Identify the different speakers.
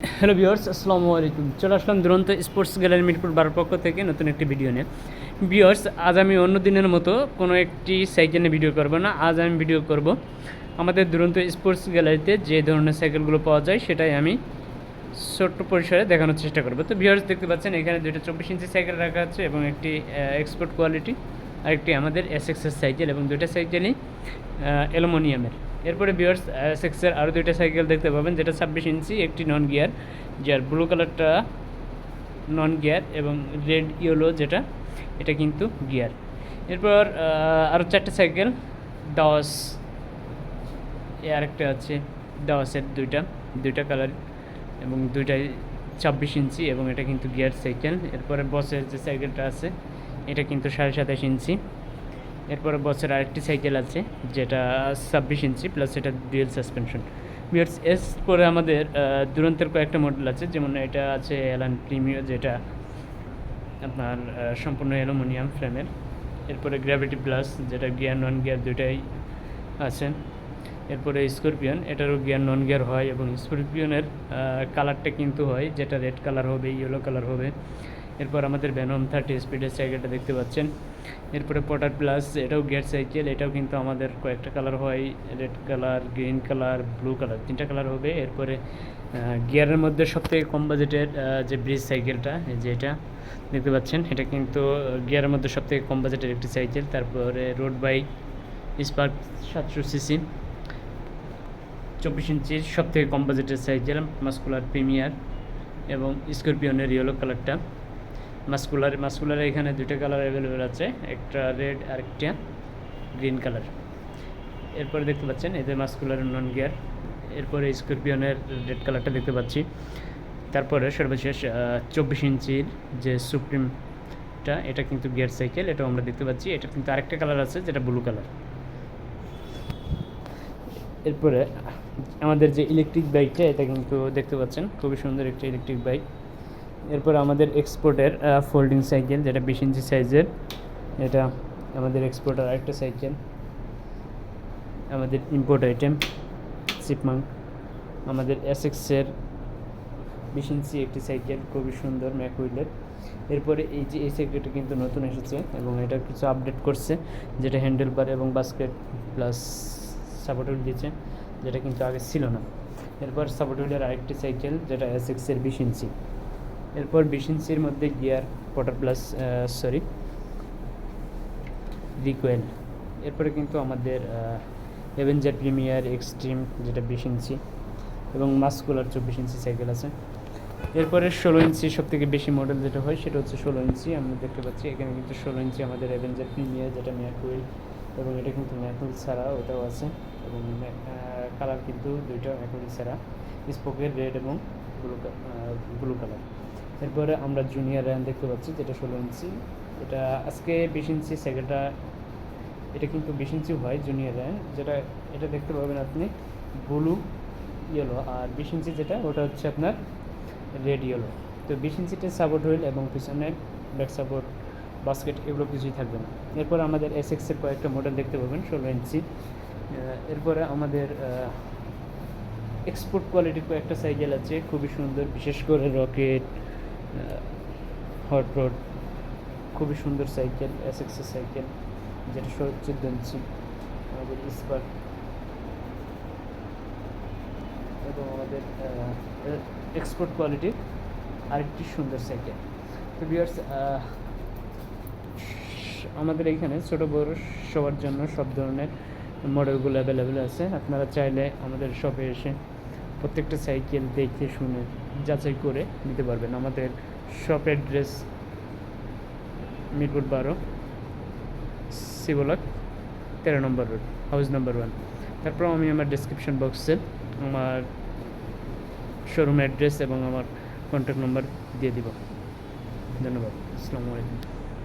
Speaker 1: Hello viewers, আসসালামু আলাইকুম। চলে আসলাম দুরন্ত স্পোর্টস গ্যালারি মিরপুর বারোর পক্ষ থেকে নতুন একটি ভিডিও নিয়ে। ভিউয়ার্স, আজ আমি অন্য দিনের মতো কোনো একটি সাইকেল নিয়ে ভিডিও করব না। আজ আমি ভিডিও করব আমাদের দুরন্ত স্পোর্টস গ্যালারিতে যে ধরনের সাইকেলগুলো পাওয়া যায় সেটাই আমি ছোট্ট পরিসরে দেখানোর চেষ্টা করব। তো ভিউয়ার্স, দেখতে পাচ্ছেন এখানে দুইটা চব্বিশ ইঞ্চি সাইকেল রাখা আছে এবং একটি এক্সপোর্ট কোয়ালিটি আরেকটি আমাদের এস সাইকেল এবং দুইটা সাইকেলই অ্যালুমিনিয়ামের। এরপরে বিয়ার্স এসএক্সের আরও দুইটা সাইকেল দেখতে পাবেন, যেটা ছাব্বিশ ইঞ্চি, একটি নন গিয়ার যার ব্লু কালারটা নন গিয়ার এবং রেড ইয়েলো যেটা, এটা কিন্তু গিয়ার এরপর আরও চারটে সাইকেল দশ এ আরেকটা আছে দশের দুইটা দুইটা কালার এবং দুইটাই ছাব্বিশ ইঞ্চি এবং এটা কিন্তু গিয়ার সাইকেল এরপরে বসের যে সাইকেলটা আছে, এটা কিন্তু সাড়ে সাতাশ ইঞ্চি। এরপরে বছর আরেকটি সাইকেল আছে, যেটা ছাব্বিশ ইঞ্চি প্লাস এটা ডুয়েল সাসপেনশন বিয়ার্স এস পরে আমাদের দুরন্তের কয়েকটা মডেল আছে, যেমন এটা আছে এলান প্রিমিও যেটা আপনার সম্পূর্ণ অ্যালুমিনিয়াম ফ্রেমের। এরপরে গ্র্যাভিটি প্লাস যেটা গিয়ার নন গিয়ার দুইটাই আছে। এরপরে স্করপিয়ন এটারও গিয়ার নন গিয়ার হয় এবং স্করপিয়নের কালারটা কিন্তু হয়, যেটা রেড কালার হবে ইয়েলো কালার হবে। এরপর আমাদের ভ্যানম থার্টি স্পিডের সাইকেলটা দেখতে পাচ্ছেন। এরপরে পটার প্লাস এটাও গিয়ার সাইকেল এটাও কিন্তু আমাদের কয়েকটা কালার হয়। Red colour green colour blue colour তিনটা কালার হবে। এরপরে গিয়ারের মধ্যে সবথেকে কম বাজেটের যে ব্রিজ সাইকেলটা এই যে এটা, দেখতে পাচ্ছেন? এটা কিন্তু গিয়ারের মধ্যে সবথেকে কম বাজেটের একটি সাইকেল তারপরে রোড বাইক স্পার্ক সাতশো সিসি চব্বিশ ইঞ্চির সবথেকে কম বাজেটের সাইকেল মাস্কুলার প্রিমিয়ার এবং স্করপিয়নের ইয়েলো কালারটা মাস্কুলার মাস্কুলার এখানে দুটো কালার অ্যাভেলেবেল আছে, একটা রেড আর একটা গ্রিন কালার এরপরে দেখতে পাচ্ছেন এদের মাস্কুলার নন গিয়ার এরপরে স্করপিয়নের রেড কালারটা দেখতে পাচ্ছি। তারপরে সর্বশেষ চব্বিশ ইঞ্চির যে সুপ্রিমটা এটা কিন্তু গিয়ার সাইকেল এটাও আমরা দেখতে পাচ্ছি। এটা কিন্তু আরেকটা কালার আছে, যেটা ব্লু কালার এরপরে আমাদের যে ইলেকট্রিক বাইকটা এটা কিন্তু দেখতে পাচ্ছেন, খুবই সুন্দর একটা ইলেকট্রিক বাইক এরপর আমাদের এক্সপোর্টের ফোল্ডিং সাইকেল যেটা বিশ ইঞ্চি সাইজের এটা আমাদের এক্সপোর্টের আরেকটা সাইকেল আমাদের ইম্পোর্ট আইটেম সিপমাঙ্ক আমাদের এসএক্সের বিশ ইঞ্চি একটি সাইকেল খুবই সুন্দর ম্যাকুইলের এরপরে এই যে, এই সাইকেলটা কিন্তু নতুন এসেছে এবং এটা কিছু আপডেট করছে, যেটা হ্যান্ডেল বার এবং বাস্কেট প্লাস সাপোর্ট দিয়েছে, যেটা কিন্তু আগে ছিল না। এরপর সাপোর্ট হুইলের আরেকটি সাইকেল যেটা এসএক্সের বিশ ইঞ্চি। এরপর বিশ ইঞ্চির মধ্যে gear, potter plus sorry, recoil. এরপরে কিন্তু আমাদের অ্যাভেঞ্জার প্রিমিয়ার, এক্সট্রিম, যেটা বিশ ইঞ্চি এবং মাস্কুলার চব্বিশ ইঞ্চি সাইকেল আছে। এরপরে ষোলো ইঞ্চি সব থেকে বেশি মডেল যেটা হয়, সেটা হচ্ছে ষোলো ইঞ্চি। আমরা দেখতে পাচ্ছি এখানে কিন্তু ষোলো ইঞ্চি আমাদের অ্যাভেঞ্জার প্রিমিয়ার, যেটা ম্যাকুইল, এবং এটা কিন্তু ম্যাকুইল ছাড়া ওটাও আছে, এবং কালার কিন্তু দুইটা ম্যাকুইল ছাড়া। স্পোকের রেড এবং ব্লু ব্লু কালার। এরপরে আমরা জুনিয়র র্যান দেখতে পাচ্ছি, যেটা ষোলো ইঞ্চি। এটা আজকে বিশ ইঞ্চি সাইকেলটা এটা কিন্তু বিশ ইঞ্চি হয় জুনিয়র র্যান যেটা, এটা দেখতে পাবেন আপনি, ব্লু ইয়েলো আর বিশ ইঞ্চি যেটা, ওটা হচ্ছে আপনার রেড ইয়েলো তো বিশ ইঞ্চিতে সাপোর্ট হুইল এবং পিছনে ব্যাক সাপোর্ট বাস্কেট এগুলো কিছুই থাকবে না। এরপর আমাদের এস এক্সের কয়েকটা মডেল দেখতে পাবেন, ষোলো ইঞ্চি। এরপরে আমাদের এক্সপোর্ট কোয়ালিটির কয়েকটা সাইকেল আছে, খুবই সুন্দর, বিশেষ করে রকেট হট রোড, খুবই সুন্দর সাইকেল এস এক্সের সাইকেল, যেটা চোদ্দ ইঞ্চি আমাদের স্পার্ক এবং আমাদের এক্সপোর্ট কোয়ালিটির আরেকটি সুন্দর সাইকেল। তো বিয়ার্স আমাদের এখানে ছোটো বড় সবার জন্য সব ধরনের মডেলগুলো অ্যাভেলেবেল আছে। আপনারা চাইলে আমাদের শপে এসে প্রত্যেকটা সাইকেল দেখে শুনে যাচাই করে নিতে পারবেন। আমাদের শপ অ্যাড্রেস মিরপুর বারো সিবলক তেরো number road house number one তারপর আমি আমার ডিসক্রিপশন বক্সে আমার শোরুম অ্যাড্রেস এবং আমার কন্ট্যাক্ট নম্বর দিয়ে দিব। ধন্যবাদ। আসসালামু আলাইকুম।